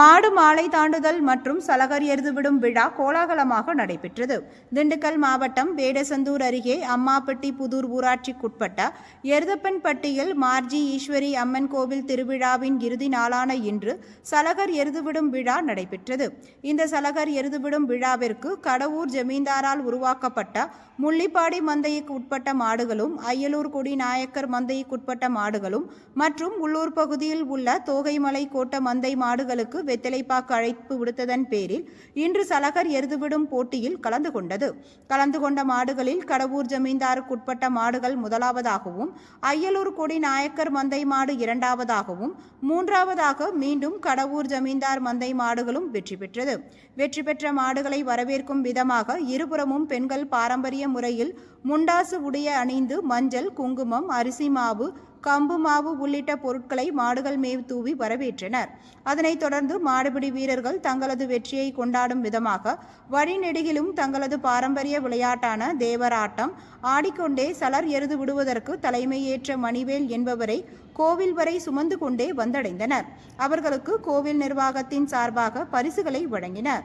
மாடு மாலை தாண்டுதல் மற்றும் சலகர் எருதுவிடும் விழா கோலாகலமாக நடைபெற்றது. திண்டுக்கல் மாவட்டம் வேடசந்தூர் அருகே அம்மாப்பட்டி புதூர் ஊராட்சிக்குட்பட்ட எருதப்பன்பட்டியில் மார்ஜி ஈஸ்வரி அம்மன் கோவில் திருவிழாவின் இறுதி நாளான இன்று சலகர் எருதுவிடும் விழா நடைபெற்றது. இந்த சலகர் எருதுவிடும் விழாவிற்கு கடவூர் ஜமீன்தாரால் உருவாக்கப்பட்ட முள்ளிப்பாடி மந்தைக்கு உட்பட்ட மாடுகளும் அய்யலூர் கொடி நாயக்கர் மந்தைக்குட்பட்ட மாடுகளும் மற்றும் உள்ளூர் பகுதியில் உள்ள தோகைமலை கோட்ட மந்தை மாடுகளுக்கு வெத்தலைப்பாக்கு அழைப்பு விடுத்ததன் பேரில் இன்று சலகர் எருதுவிடும் போட்டியில் கலந்து கொண்டது. கலந்து கொண்ட மாடுகளில் கடவூர் ஜமீன்தாருக்குட்பட்ட மாடுகள் முதலாவதாகவும் அய்யலூர் கொடி நாயக்கர் மந்தை மாடு இரண்டாவதாகவும் மூன்றாவதாக மீண்டும் கடவூர் ஜமீன்தார் மந்தை மாடுகளும் வெற்றி பெற்றது. வெற்றி பெற்ற மாடுகளை வரவேற்கும் விதமாக இருபுறமும் பெண்கள் பாரம்பரிய முறையில் முண்டாசு உடைய அணிந்து மஞ்சள் குங்குமம் அரிசி மாவு கம்பு மாவு உள்ளிட்ட பொருட்களை மாடுகள் மேல் தூவி வரவேற்றனர். அதனைத் தொடர்ந்து மாடுபிடி வீரர்கள் தங்களது வெற்றியை கொண்டாடும் விதமாக வழிநெடுகிலும் தங்களது பாரம்பரிய விளையாட்டான தேவராட்டம் ஆடிக்கொண்டே சலர் எருது விடுவதற்கு தலைமையேற்ற மணிவேல் என்பவரை கோவில் வரை சுமந்து கொண்டே வந்தடைந்தனர். அவர்களுக்கு கோவில் நிர்வாகத்தின் சார்பாக பரிசுகளை வழங்கினர்.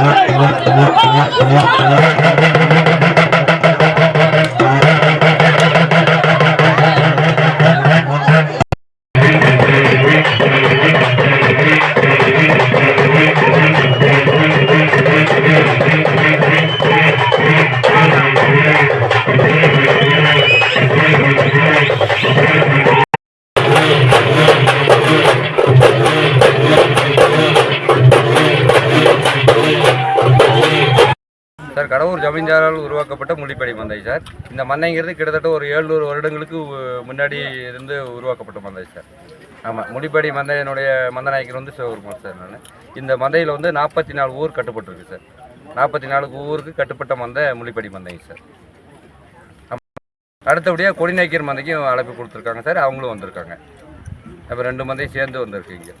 Thank you. சார் கடவுர் ஜமீன்தாரால் உருவாக்கப்பட்ட முள்ளிப்படை மந்தை சார். இந்த மந்தைங்கிறது கிட்டத்தட்ட ஒரு ஏழ்நூறு வருடங்களுக்கு முன்னாடி இருந்து உருவாக்கப்பட்ட மந்தை சார். ஆமாம் முள்ளிப்படி மந்தையினுடைய மந்தநாயகர் வந்து சிவகுமார் சார் நான். இந்த மந்தையில் வந்து நாற்பத்தி நாலு ஊர் கட்டுப்பட்டிருக்கு சார். நாற்பத்தி நாலு ஊருக்கு கட்டுப்பட்ட மந்தை முள்ளிப்படி மந்தைங்க சார். அடுத்தபடியாக கொடிநாயக்கர் மந்தைக்கும் அழைப்பு கொடுத்துருக்காங்க சார். அவங்களும் வந்திருக்காங்க. அப்போ ரெண்டு மந்தையும் சேர்ந்து வந்திருக்கீங்க